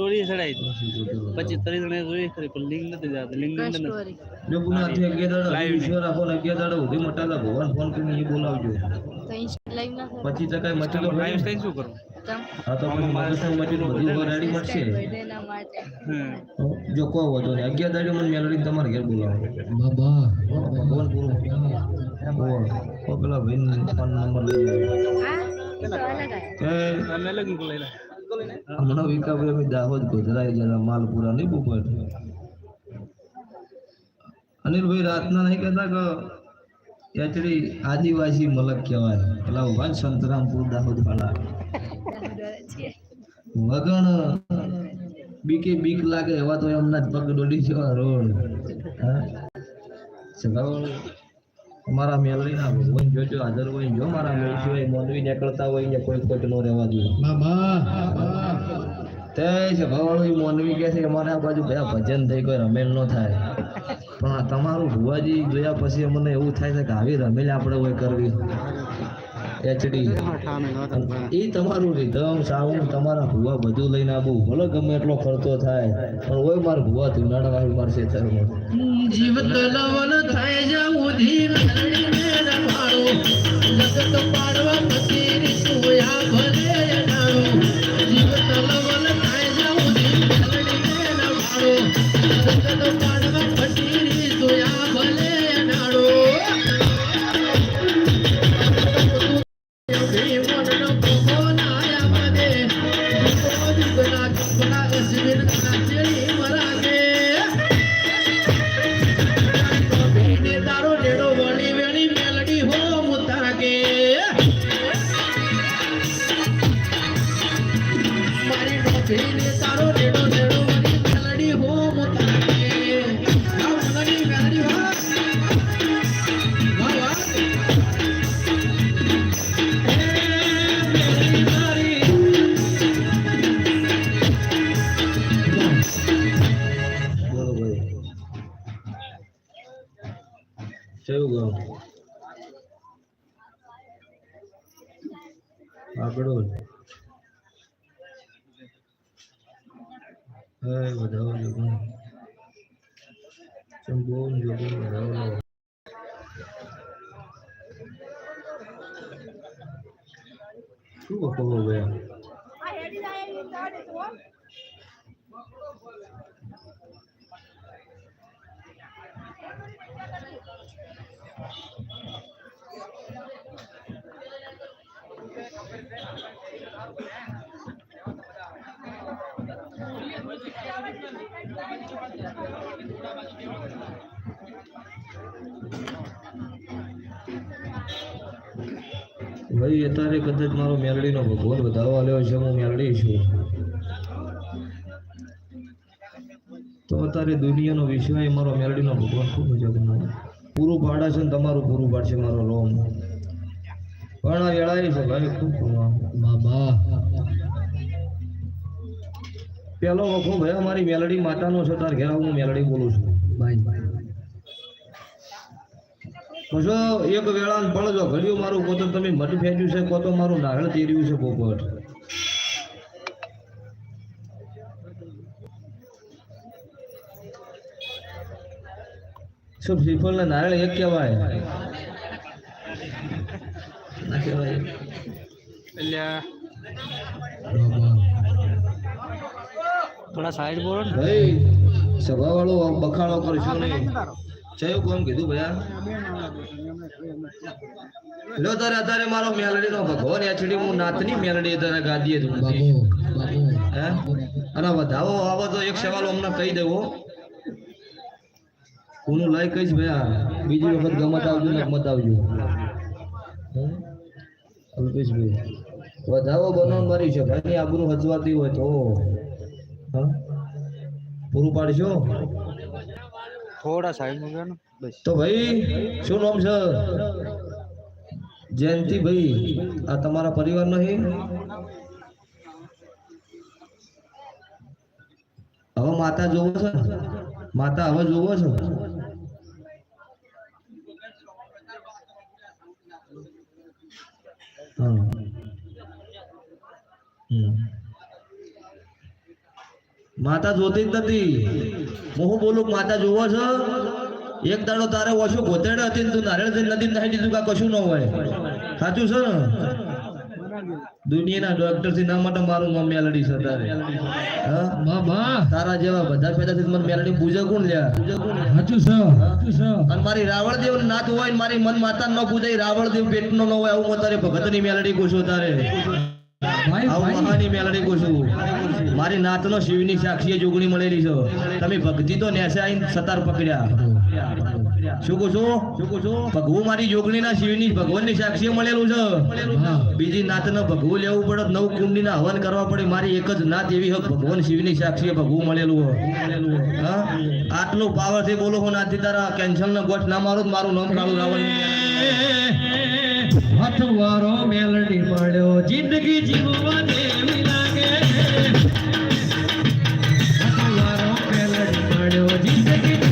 Story ચડાઈ પછી ત્રણ જણા જોઈ ખરી પણ લિંક નથી જાતો. લિંક નથી. જો પુનાથી અગિયાર દાડા Live ઈશ્વર રાખો ને અગિયાર દાડા સુધી મટાલા ભગવાન ફોન કરીને બોલાવજો. તો લાઈવ ના પછી તો કઈ મચેલો લાઈવ સ્ટાઈલ શું કરું? હા તો પછી મગજનું મચેલું બધી રેડી મળશે. જો કહો વધો ને અગિયાર દાડે મને મેલડી તમારે ઘેર બોલાવો. બાબા. ભગવાન બોલ. બોલ ઓ પેલા ભાઈ ફોન નંબર લઈ તો અલગ આ કે અમે લગી બોલાયેલા હમણાં વિકાભાઈ દાહોદ ગોધરાઈ જરા માલપુરા નહીં બુકટ અનિલભાઈ રાતના નહીં કહેતા કે એચડી આદિવાસી મલક કહેવાય. પેલા ઊભા સંતરામપુર દાહોદ વાળા વગણ બીકે બીક લાગે એવા તો એમના જ પગ દોડી જવા રોડ. હા? સગાવળ અમારા ના ભગવાન જોજો હાજર હોય જો મારા મેલ સિવાય મોનવી નીકળતા હોય ને કોઈ ખોટ નો રહેવા બાબા તે સભાવાળો મોનવી કહે છે અમારે બાજુ બધા ભજન થઈ કોઈ રમેલ ન થાય. પણ તમારું ભુવાજી જોયા પછી અમને એવું થાય છે કે આવી રમેલ આપણે હોય કરવી. એચડી એ તમારું રીધમ, સાઉન્ડ, તમારા ભૂવા બધું લઈને આવું. ભલે ગમે એટલો ખર્ચો થાય, પણ ઓય માર ભૂવા ધુનાડા વાળી મારશે ચરમાં જીવ તલવન થાય જાઉં ધીર લગત રમાડો. આગળ હે વધાવો જોગો ચંબો જોગો વધાવો શું કહો ભાઈ ભાઈ અત્યારે કદાચ મારો મેલડીનો ભગવાન વધારવા લેવો છે હું મેલડી છું. તો અત્યારે દુનિયાનો વિષય મારો મેલડીનો ભગવાન ખૂબ બનાવે પૂરું ભાડા છે ને તમારું પૂરું પાડશે મારો રોમ પણ આ વેળાએ છે ભાઈ ખૂબ બાબા પેલો વખો ભાઈ અમારી મેલડી માતાનો છે તાર ઘેર હું મેલડી બોલું છું. ભાઈ પછી એક વેળા પણ જો ઘડ્યું મારું કોતો તમે મટ ફેર્યું છે કોતો મારું નારળ તેર્યું છે પોપટ. શું શ્રીફળ ને નારળ એક કહેવાય? ના કહેવાય. થોડા સાઈડ બોલો ને. ભાઈ સભા વાળો બખાડો કરશો નહીં. ચયું કોમ કીધું ભયા. લો તારે અત્યારે મારો મેલડી નો ભગવાન એચડી હું નાતની મેલડી તારે ગાદીએ બાબુ હે? અને વધાવો આવો તો એક સવાલ અમને કહી દેવો. હું લઈ કહીશ ભયા? બીજી વખત ગમત આવજો ને મત આવજો? અલ્પેશભાઈ. વધાવો બનો મારી છે. ભાઈ આબરૂ હજવાતી હોય તો. હા? પૂરું પાડશો? થોડા સાઈડમાં ને તો ભાઈ, શું નામ છે? જયંતિ ભાઈ, આ તમારા પરિવાર નહીં હવે માતા જોવો છે માતા હવે જોવો છે? હા. હમ. માતા જોતી જ નથી. હું બોલું? માતા જોવો છો? એક દાડો તારે ઓછું ગોતેડે હતી ને તું નારિયેળ જઈને નદી નાખી દીધું કે કશું ન હોય. સાચું છે ને? દુનિયાના ડોક્ટરથી ના માટે મારું નામ મેલડી છે તારે. તારા જેવા બધા પેદા થી મને મેલડી પૂજા કોણ લ્યા? સાચું છે અને મારી રાવણદેવ નાથ હોય ને મારી મન માતા ન પૂજાય રાવણદેવ પેટનો ન હોય આવું તારે ભગતની મેલડી કહું તારે. આવું મહાની મેલડી છું મારી નાતનો શિવની સાક્ષીએ જોગણી મળેલી છે. તમે ભક્તિ તો નેસે આવીને સતાર પકડ્યા શું કહું શું કહું છું? ભગવું મારી જોગણીના ભગવાનની સાક્ષીએ મળેલું છે. બીજી નાતને ભગવું લેવું પડે, નવ કુંડીના હવન કરવા પડે. મારી એક જ નાત એવી હોય, ભગવાન શિવની સાક્ષીએ ભગવું મળેલું આટલું પાવરથી બોલો હું નાથી તારા કેન્સલ નો ગોઠ ના મારો મારું નામ કાળું રાવણ. મેલડી મળ્યો જિંદગી મળ્યો જિંદગી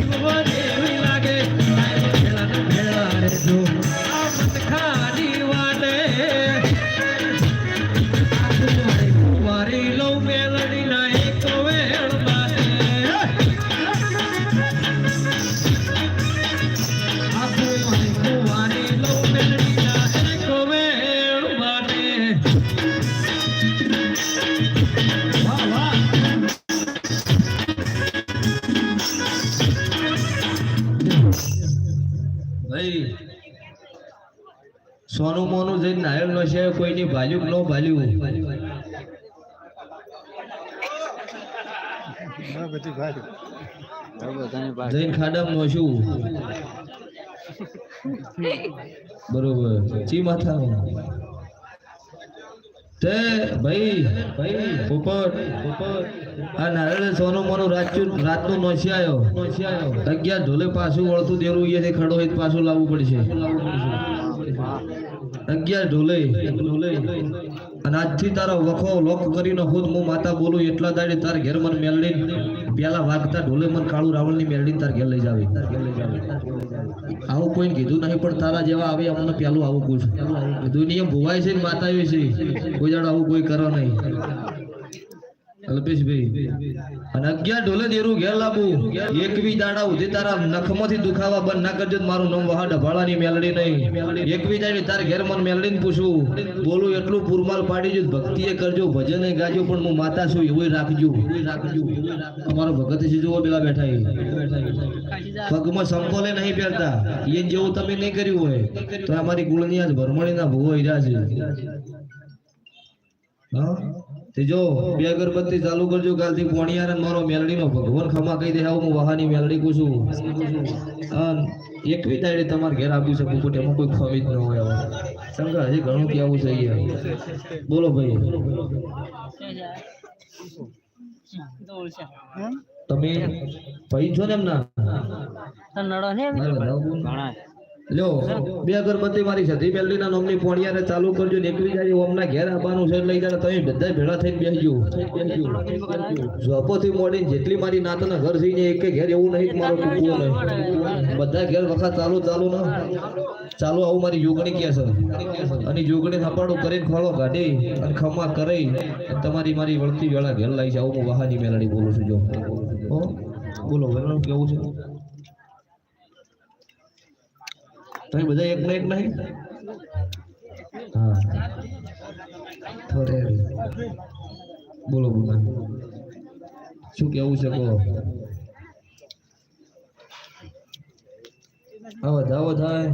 સોનું મોનું રાતચું રાતનું નોસી આવ્યો નોસી આવ્યો અગિયાર ઢોલે પાછું વળતું દેરું ખડો હોય તો પાછું લાવવું પડશે. અગિયાર ઢોલે ઢોલે. અને આજથી તારો વખો લોક કરીને ખુદ હું માતા બોલું, એટલા દાડે તાર ઘેર મન મેળડી પેલા વાગતા ઢોલે મન કાળું રાવણની મેળડી તાર ઘેર લઈ જાવે. આવું કોઈ કીધું નહીં, પણ તારા જેવા આવે અમને પેલું આવું પૂછ. દુનિયા ભુવાય છે ને માતા છે. કોઈ જાણ આવું કોઈ કરો નહીં. અલ્પેશભાઈ અને બંધ ના કરજો મારું નામ વહા નહીં. એકવી દાડે તાર પૂછું બોલું એટલું પૂરમાલ પાડી જો ભક્તિએ કરજો, ભજન ગાજો, પણ હું માતા છું, એવું રાખજો. તમારો ભગત છે, જુઓ પેલા બેઠા. પગમાં સંકોલે નહીં પહેરતા. એ જેવું તમે નહીં કર્યું હોય. તો અમારી કુળની આજ ભરમણીના ભૂવો હીરા છે. જો બે અગરબત્તી ચાલુ કરજો કાલથી પોણિયાર અને મારો મેલડીનો ભગવાન ખમા કહી દે આવું હું વાહાની મેલડી કું છું એક તારીખે તમારે ઘેર આપી શકું પણ એમાં કોઈ ખમી જ ન હોય હવે. શંકર હજી ઘણું કેવું જોઈએ બોલો ભાઈ. તમે ભાઈ છો ને એમના? લ્યો બે અગરબત્તી મારી સધી મેલડીના નામની પોણિયારે ચાલુ કરજો. ને એકવી જાય ઘેર આવવાનું છે એટલે ઈ તમે બધા ભેળા થઈને બેસજો ઝોપોથી મોડીને જેટલી મારી નાતના ઘર છે ને એક ઘેર એવું નહીં મારો બધા ઘેર વખત ચાલુ ચાલુ ના. ચાલુ આવું મારી જોગણી કે છે. અને જોગણી થપાડું કરીને ખોળો કાઢી અને ખમા કરી તમારી મારી વળતી વેળા ઘેર છે. આવું હું વહાની મેલડી બોલું છું, જો. બોલો કેવું છે? તમે બધા એક એક નહીં હા? થોડે બોલો બોલો. શું કેવું છે કહો આવો જાવો થાય.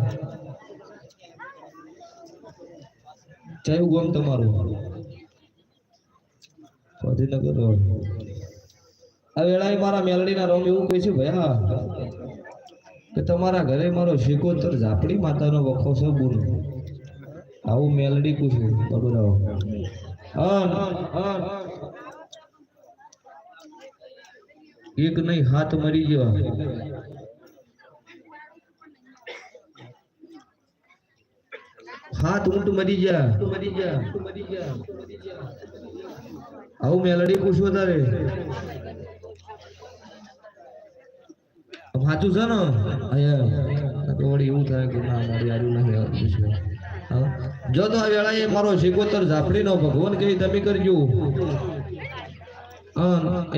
ચાયું ગોમ તમારું? ગાંધીનગર આ વેળાએ મારા મેલડીના રોમ એવું કહે છે ભાઈ હા કે તમારા ઘરે મારો શિકોતર ઝાપડી માતાનો વખો છે, બોલો. આવું મેલડી પૂછ્યું બબરાઓ એક નહીં, હાથ મરી ગયો. હાથ ઊંટ મરી ગયા. મરી ગયા આવું મેલડી પૂછ્યું તારે. સાચું છે ને? અહીંયા તો વળી એવું થાય કે ના, મારી આરું નહીં આવતું? જો તો આ વેળાએ મારો શિકોતર ઝાપડીનો ભગવાન કહી, તમે કરજો.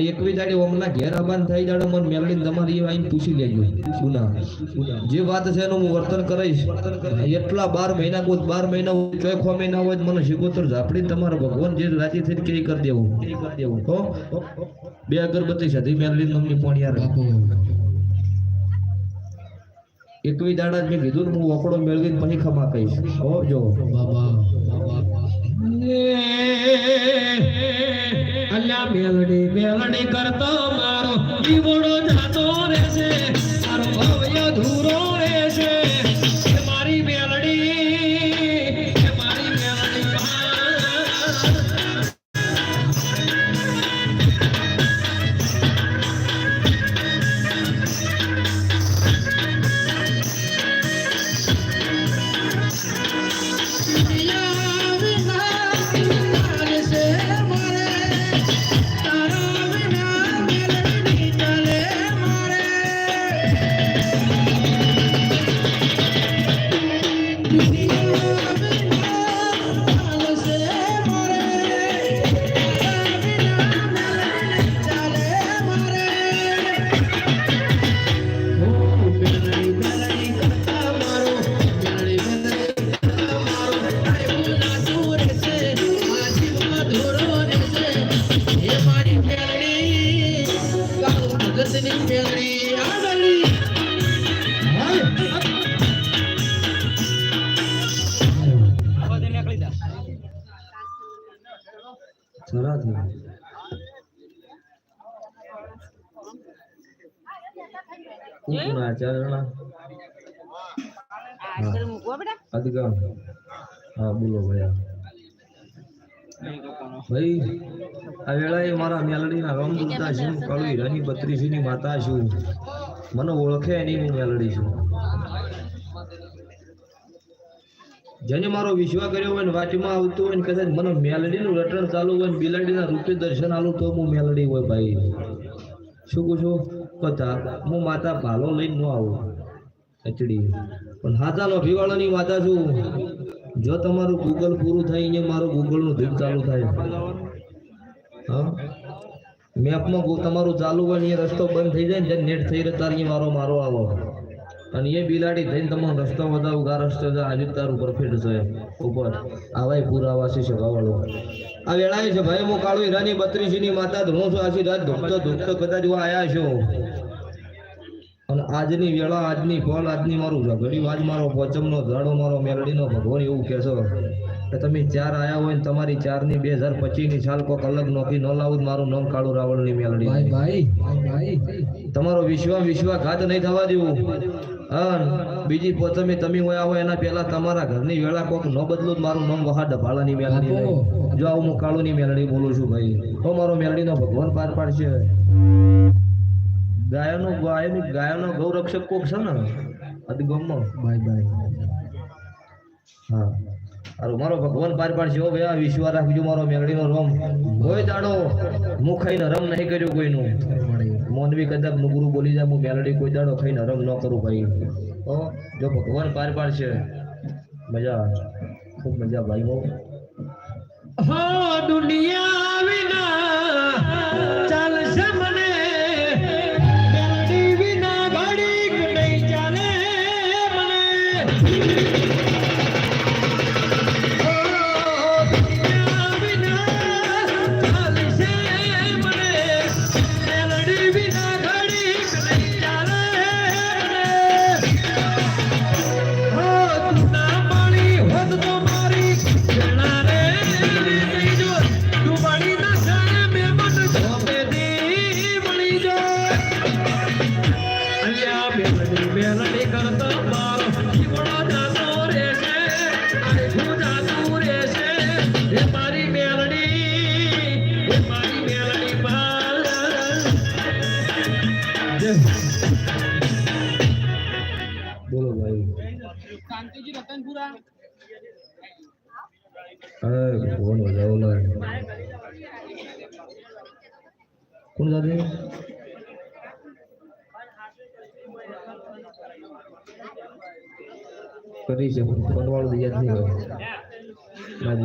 એકવી દાડી ઓમના ઘેર આબાન થઈ જાડે, મને મેલડીને તમારી આવીને પૂછી લેજો. ગુના જે વાત છે એનું હું વર્તન કરીશ એટલા બાર મહિના કોઈ બાર મહિના હોય ચોય મહિના હોય, મને શીખોતર ઝાપડી તમારો ભગવાન જે રાજી થઈને કે કરી દેવું. કરી દેવું બે અગરબત્તી સધી મેલડીને મમ્મી પોણિયા એકવી દાડા જ મેં કીધું હું ઓકડો મેળવીને પછી ખમા કહીશ. હો, જો. અલ્યા મેલડી મેલડી કરતો મારો દીવડો કુકના ચારણા અદગમ હા બોલો ભયા ભાઈ આ વેળાએ મારા મેલડીના રમદૂતા છું કળવી રની બત્રીસીની માતા છું. મને ઓળખે એની હું મેલડી છું. જેને મારો વિશ્વાસ કર્યો હોય ને વાંચમાં આવતું હોય ને કદાચ મને મેલડીનું રટણ ચાલુ હોય ને બિલાડીના રૂપે દર્શન આલું તો હું મેલડી હોય ભાઈ. શું કહું છું? બધા હું માતા ભાલો લઈને ન આવું. એચડી પણ હાથા લોઠીવાળાની માતા છું જો તમારું ગૂગલ પૂરું થાય અહીંયા મારું ગૂગલનું ધીમ ચાલુ થાય. હા? મેપમાં તમારું ચાલુ હોય ને એ રસ્તો બંધ થઈ જાય ને નેટ થઈ રહ્યો ત્યારે મારો મારો આવો. અને એ બિલાડી થઈને તમારો રસ્તો વધાવ ગા રસ્તો છે, આજે તારું પરફેક્ટ છે. ઉપર. આવાય પુરાવા છે સભાવાળો આ વેળાએ છે ભાઈ, હું કાળુ હીરાની બત્રીસીની માતા ધૂણું છું આશી રાત ધૂપતો ધૂપતો કદાચ હું આયા છું. આજની વેળા આજની ફળ આજની મારું ઝઘડી આજ મારો પોચમનો દાડો મારો મેલડીનો ભગવાન એવું કહેશો. કે તમે ચાર આયા હોય ને તમારી ચારની બે હજાર પચીસની સાલ કોક અલગ નોખી ન લાવું મારું નામ કાળુ રાવળની મેલડી. ભાઈ ભાઈ ભાઈ તમારો વિશ્વા વિશ્વાઘાત નહીં થવા દેવું. અન બીજી પોતમે તમે હોય આવો એના પહેલા તમારા ઘરની વેળા કોક ન બદલું મારું નામ વહા ડભાળાની મેલડી જો આવું હું કાળુની મેલડી બોલું છું ભાઈ. તો મારો મેલડીનો ભગવાન પાર પાડશે. ગાયનો ગાયની ગાયનો ગૌરક્ષક કોક છે ને? અદગમમાં બાય બાય. હા. અરે મારો ભગવાન પાર પાડશે ઓ ભાઈ આ વિશ્વાસ રાખજો મારો મેલડીનો રોમ. કોઈ દાડો મુખ ખાઈને રમ નહીં કર્યું કોઈનું. મોનવી કદાચ નુગરું બોલી જાય હું મેલડી કોઈ દાડો ખાઈને રમ ન કરું ભાઈ. ઓ જો ભગવાન પાર પાડશે મજા ખૂબ મજા ભાઈ હો દુનિયા વિના અરે ફોન વધાવો લાય કોણ સાથે? કરી છે ફોનવાળું તો યાદ નહીં ના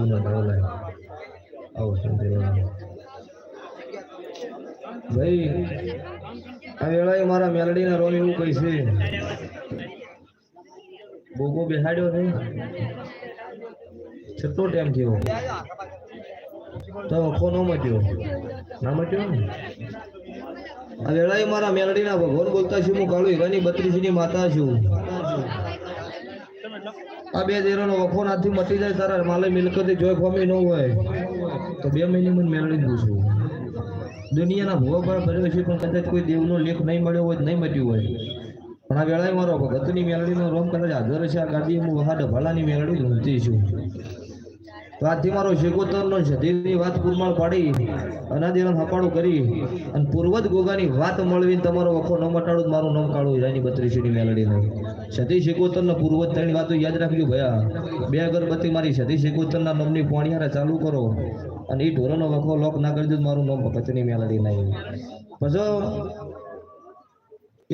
ભાઈ, આ વેળાએ મારા મેલડીના રોમ એવું કહી છે? બોગો બેહાડ્યો છે. કેટલો ટાઈમ થયો. તો વખો ન મટ્યો ના મટ્યો ને? આ વેળાએ મારા મેલડીના ભગવાન બોલતા છું, હું કાળુ હીરાની બત્રીસની માતા છું. આ બે દેરોનો વખો નાથી મટી જાય તારા માલે મિલકતે જોઈ ખોમી ન હોય. તો બે મહિને મને મેળવી પૂછું દુનિયાના ભૂવા પર ભર્યો છે પણ કદાચ કોઈ દેવનો લેખ નહીં મળ્યો હોય, નહીં મટ્યું હોય. આ વેળાએ મારો ભગતની મેળડીનો રોમ કદાચ હાજર છે, આ ગાદી હું વહા ભલાની મેળડી ઊંઘતી છું. તો આજથી મારો શેકોતરનો સધીરની વાત પૂરમાળ પાડી અનાદિનો હપાડું કરી, અને પૂર્વજ ગોગાની વાત મળવીને તમારો વખો ન મટાડું, મારું નામ કાઢું એની બત્રીસીની મેલડીનું સતી શેકોતરના પૂર્વજ ત્રણ વાતો યાદ રાખજો ભયા. બે અગરબત્તી મારી સતી શેકોતરના નામની પોણિયારા ચાલુ કરો, અને એ ઢોરોનો વખો લોક ના કરી તો મારું નામ ભગતની મેલડી નહીં.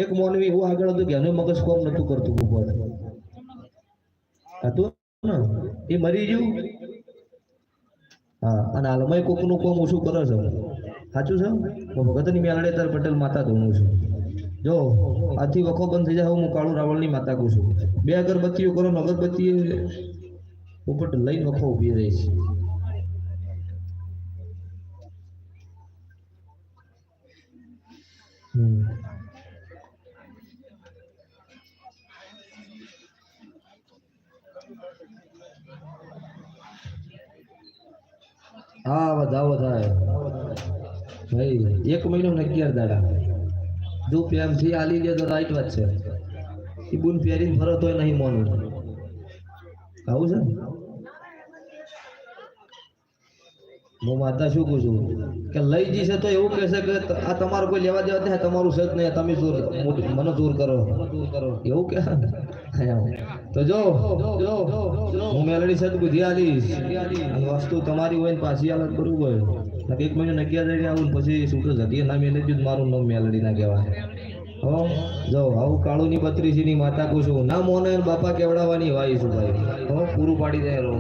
એક મોનવી એવું આગળ હતું કે એનું મગજ કોમ નતું કરતું ઉપર હતું ને? એ મરી ગયું? હા, અને હાલમાં કોકનું કોમ ઓછું કરે છે. સાચું છે? હું ભગતની મેલડે તાર પટેલ માતા ધોનું છું. જો આથી વખો બંધ થઈ જાય હું કાળુ રાવળની માતા કહું છું. બે અગરબત્તીઓ કરો અગરબત્તી ઉપર લઈને વખો ઊભી રહી છે. હા વધાવો થાય ભાઈ, એક મહિનો ને અગિયાર દાડા. જો પ્રેમથી આલી જાય તો રાઈટ વાત છે. એ બુન પહેરીને ફરો તોય નહીં મોનું. આવું છે? હું માતા શું કહું છું? કે લઈ જશે તો એવું કહેશે કે આ તમારું કોઈ લેવા દેવા નથી તમારું છે જ નહીં તમે દૂર મને દૂર કરો. એવું કે તો જો, હું મેલડી સદ બુધી આલીશ. વસ્તુ તમારી હોય ને પાછી આલત બરોબર. એક મહિને નક્કી થઈ આવું ને પછી છૂટો જતી ના મેલે જ મારું નામ મેલડી ના કહેવાય. હો, જો, આવું કાળું ની બત્રીસી ની માતા કહું છું. ના મોને બાપા કેવડાવવાની વાય છું ભાઈ? હો, પૂરું પાડી દે રો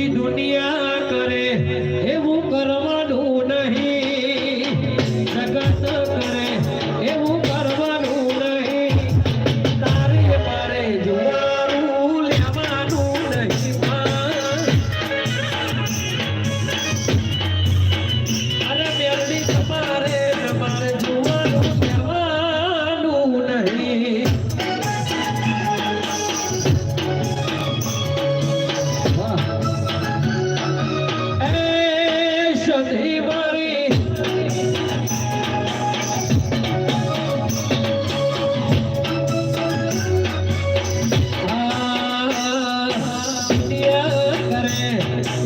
પછી દુનિયા કરે.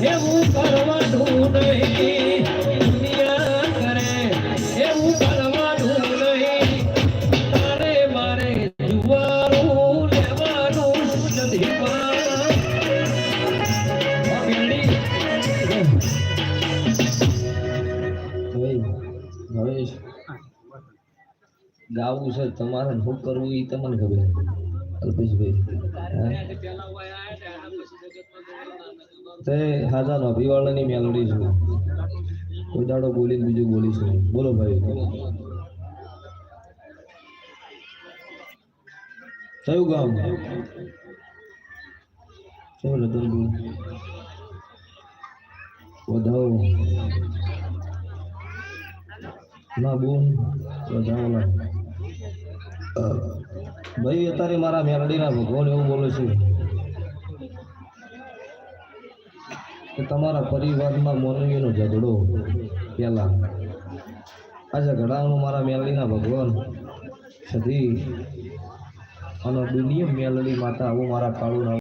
એવું મારે જુવારું ગાવું છે તમારે શું કરવું એ તમને ખબર અલ્પેશભાઈ? તે હાજા નો અભિવાળાની મેલડી છું. કોઈ દાડો બોલીને બીજું બોલીશું. બોલો ભાઈ. કયું ગામ? કયું રતનપુર વધાવો. ના બોન વધાવો ના. ભાઈ, અત્યારે મારા મેરડીના ભગવાન એવું બોલે છે. તમારા પરિવારમાં મોનવીનો ઝઘડો પહેલા. આ ઝઘડાનો મારા મેલડીના ભગવાન સધી અને દુનિયા મેલડી માતા આવું મારા કાળું